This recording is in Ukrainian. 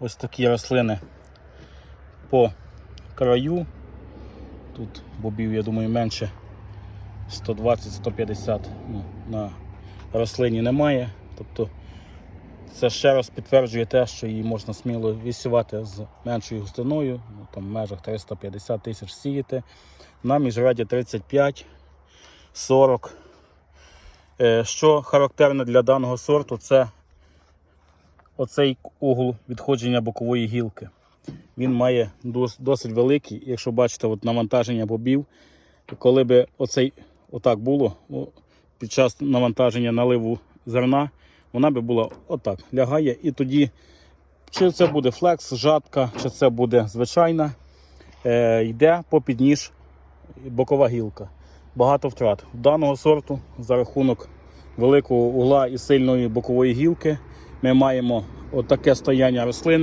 Ось такі рослини по краю. Тут бобів, я думаю, менше 120-150 ну, на рослині немає. Тобто це ще раз підтверджує те, що її можна сміло висівати з меншою густиною, ну, там в межах 350 тисяч сіяти. На міжраді 35, 40. Е, Що характерне для даного сорту, це оцей угол відходження бокової гілки. Він має досить великий. Якщо бачите, от навантаження бобів, коли би оцей отак було під час навантаження наливу зерна, вона би була отак, лягає. І тоді, чи це буде флекс, жатка, чи це буде звичайна, е, йде по підніж бокова гілка. Багато втрат. Даного сорту за рахунок великого угла і сильної бокової гілки ми маємо отаке стояння рослини.